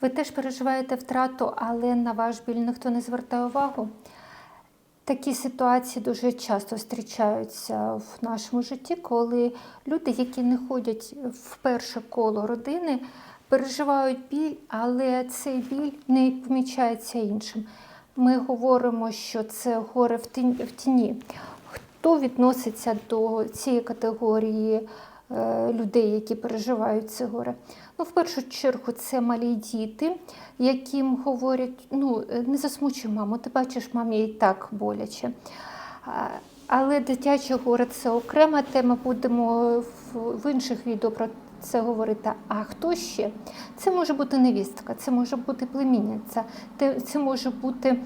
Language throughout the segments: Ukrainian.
Ви теж переживаєте втрату, але на ваш біль ніхто не звертає увагу. Такі ситуації дуже часто зустрічаються в нашому житті, коли люди, які не ходять в перше коло родини, переживають біль, але цей біль не помічається іншим. Ми говоримо, що це горе в тіні. Хто відноситься до цієї категорії е, людей, які переживають це горе? Ну, в першу чергу, це малі діти, яким говорять: ну, е, не засмучуй маму, ти бачиш, мамі і так боляче. Але дитяче горе це окрема тема. Будемо в, інших відео про це говорити. А хто ще? Це може бути невістка, це може бути племінниця, це може бути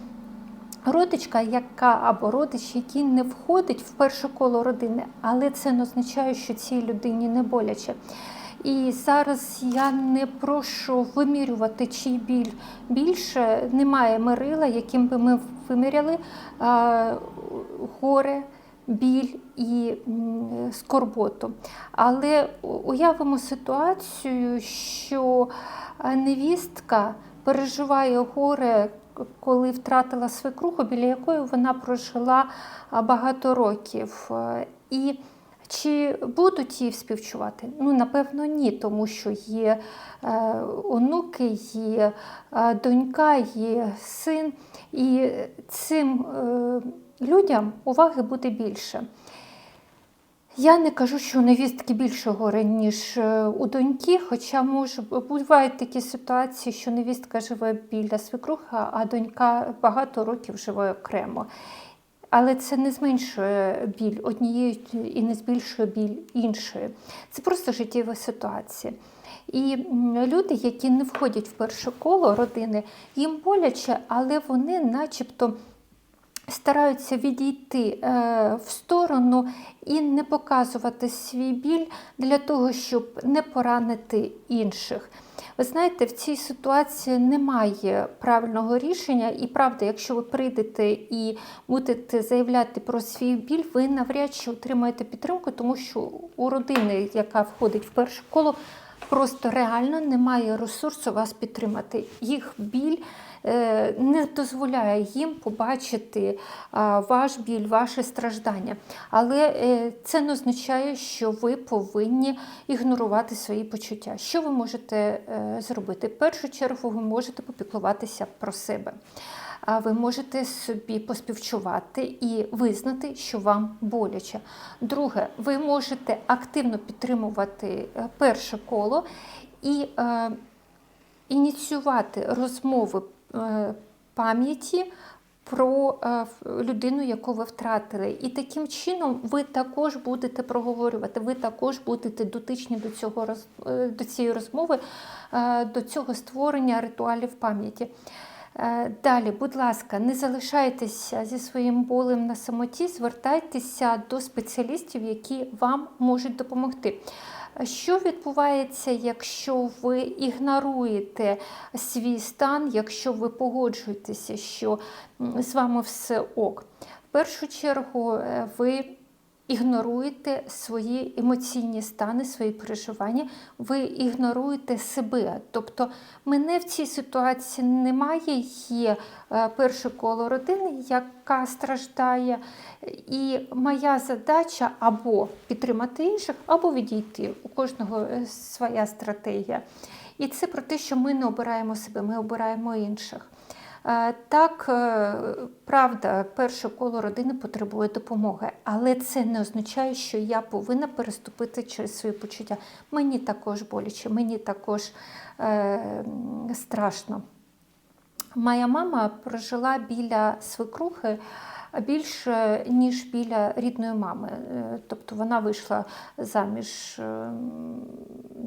родичка, яка або родич, який не входить в перше коло родини, але це не означає, що цій людині не боляче. І зараз я не прошу вимірювати, чий біль більше. Немає мерила, яким би ми виміряли горе, біль і скорботу. Але уявимо ситуацію, що невістка переживає горе, коли втратила свекруху, біля якої вона прожила багато років. І чи будуть їй співчувати? Ну, напевно, ні, тому що є е, онуки, є е, донька, є син, і цим е, людям уваги буде більше. Я не кажу, що у невістки більше горе, ніж у доньки, хоча може бувають такі ситуації, що невістка живе біля свекруха, а донька багато років живе окремо. Але це не зменшує біль однієї і не збільшує біль іншої. Це просто життєва ситуація. І люди, які не входять в перше коло родини, їм боляче, але вони начебто стараються відійти е, в сторону і не показувати свій біль для того, щоб не поранити інших. Ви знаєте, в цій ситуації немає правильного рішення, і правда, якщо ви прийдете і будете заявляти про свій біль, ви навряд чи отримаєте підтримку, тому що у родини, яка входить в перше коло, просто реально немає ресурсу вас підтримати. Їх біль не дозволяє їм побачити ваш біль, ваше страждання. Але е, це не означає, що ви повинні ігнорувати свої почуття. Що ви можете е, зробити? В першу чергу ви можете попіклуватися про себе. Ви можете собі поспівчувати і визнати, що вам боляче. Друге, ви можете активно підтримувати е, перше коло і е, ініціювати розмови е, пам'яті про е, людину, яку ви втратили. І таким чином ви також будете проговорювати, ви також будете дотичні до, цього, е, до цієї розмови, е, до цього створення ритуалів пам'яті. Е, Далі, будь ласка, не залишайтеся зі своїм болем на самоті, звертайтеся до спеціалістів, які вам можуть допомогти. Що відбувається, якщо ви ігноруєте свій стан, якщо ви погоджуєтеся, що з вами все ок? В першу чергу е, ви ігноруєте свої емоційні стани, свої переживання, ви ігноруєте себе. Тобто мене в цій ситуації немає, є е, перше коло родини, яка страждає, і моя задача або підтримати інших, або відійти. У кожного е, своя стратегія. І це про те, що ми не обираємо себе, ми обираємо інших. Е, Так, е, правда, перше коло родини потребує допомоги, але це не означає, що я повинна переступити через свої почуття. Мені також боляче, мені також е, страшно. Моя мама прожила біля свекрухи більше, ніж біля рідної мами. Е, Тобто вона вийшла заміж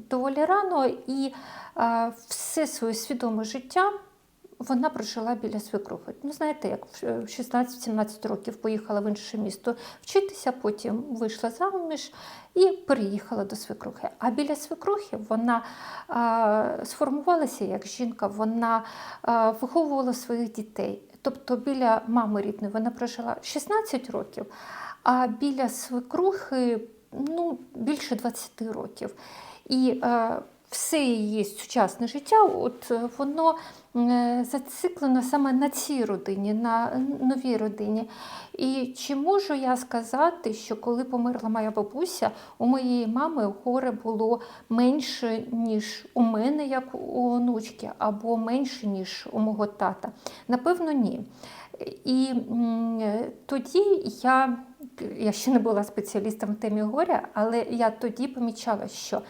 доволі рано і все своє свідоме життя вона прожила біля свекрухи. Ну, знаєте, як в 16-17 років поїхала в інше місто вчитися, потім вийшла заміж і переїхала до свекрухи. А біля свекрухи вона а, сформувалася як жінка, вона а, виховувала своїх дітей. Тобто біля мами рідної вона прожила 16 років, а біля свекрухи ну, більше 20 років. І е, все її сучасне життя, от е, воно е, зациклено саме на цій родині, на новій родині. І чи можу я сказати, що коли померла моя бабуся, у моєї мами горе було менше, ніж у мене, як у онучки, або менше, ніж у мого тата? Напевно, ні. І е, тоді я, я ще не була спеціалістом в темі горя, але я тоді помічала, що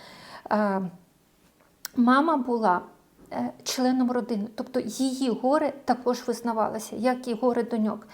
мама була е, членом родини, тобто її горе також визнавалося, як і горе доньок.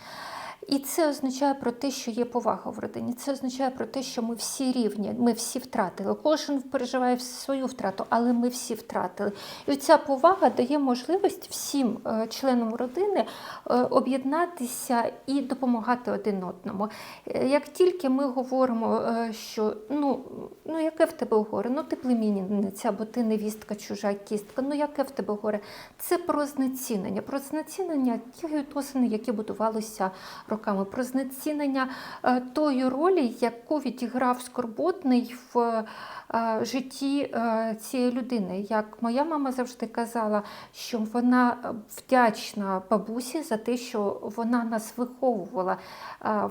І це означає про те, що є повага в родині. Це означає про те, що ми всі рівні, ми всі втратили. Кожен переживає свою втрату, але ми всі втратили. І ця повага дає можливість всім е, членам родини е, об'єднатися і допомагати один одному. Е, Як тільки ми говоримо, що ну, ну яке в тебе горе, ну ти племінниця, або ти невістка, чужа кістка, ну яке в тебе горе, це про знецінення, про знецінення тих відносин, які будувалися про знецінення е, тої ролі, яку відіграв скорботний в е, житті е, цієї людини. Як моя мама завжди казала, що вона вдячна бабусі за те, що вона нас виховувала,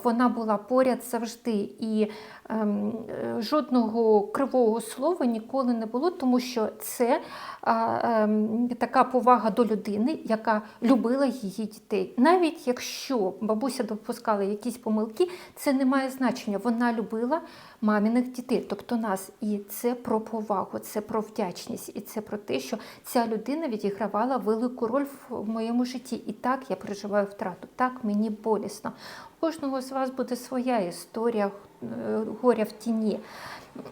вона була поряд завжди. І ем, жодного кривого слова ніколи не було, тому що це ем, така повага до людини, яка любила її дітей. Навіть якщо бабуся допускала якісь помилки, це не має значення. Вона любила маміних дітей, тобто нас. І це про повагу, це про вдячність, і це про те, що ця людина відігравала велику роль в моєму житті. І так я переживаю втрату, так мені болісно. У кожного з вас буде своя історія е, горя в тіні.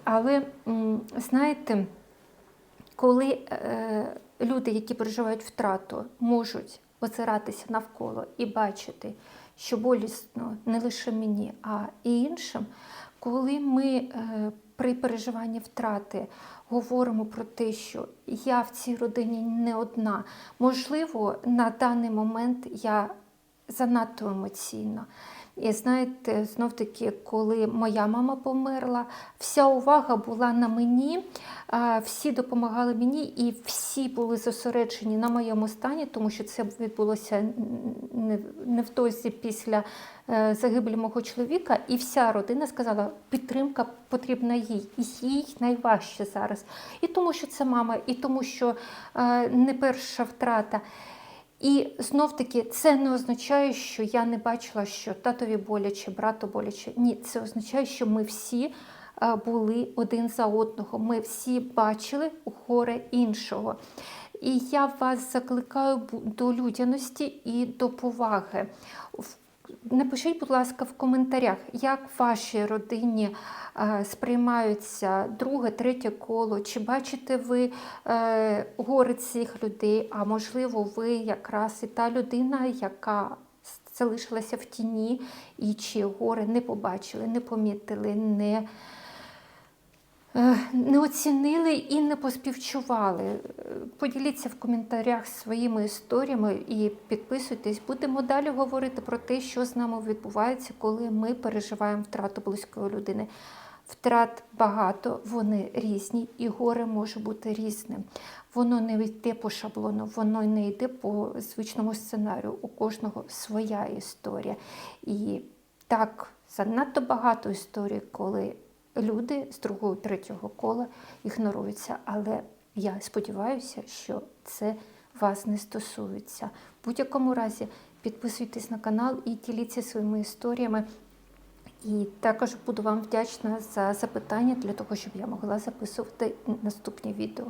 Але знаєте, коли е, люди, які переживають втрату, можуть озиратися навколо і бачити, що болісно не лише мені, а і іншим, коли ми е, при переживанні втрати говоримо про те, що я в цій родині не одна, можливо, на даний момент я занадто емоційна. І знаєте, знов таки, коли моя мама померла, вся увага була на мені, всі допомагали мені, і всі були зосереджені на моєму стані, тому що це відбулося не- невдовзі після е, загибелі мого чоловіка. І вся родина сказала, підтримка потрібна їй. І їй найважче зараз. І тому, що це мама, і тому, що е, не перша втрата. І знов таки це не означає, що я не бачила, що татові боляче, брату боляче. Ні, це означає, що ми всі е, були один за одного. Ми всі бачили горе іншого. І я вас закликаю до людяності і до поваги. В- Напишіть, будь ласка, в коментарях, як в вашій родині е, сприймаються друге, третє коло, чи бачите ви гори цих людей, а можливо, ви якраз і та людина, яка залишилася в тіні, і чи гори не побачили, не помітили, не е, не оцінили і не поспівчували. Е, Поділіться в коментарях своїми історіями і підписуйтесь. Будемо далі говорити про те, що з нами відбувається, коли ми переживаємо втрату близької людини. Втрат багато, вони різні, і горе може бути різним. Воно не йде по шаблону, воно не йде по звичному сценарію. У кожного своя історія. І так, занадто багато історій, коли люди з другого, третього кола ігноруються. Але я сподіваюся, що це вас не стосується. В будь-якому разі підписуйтесь на канал і діліться своїми історіями. І також буду вам вдячна за запитання для того, щоб я могла записувати наступні відео.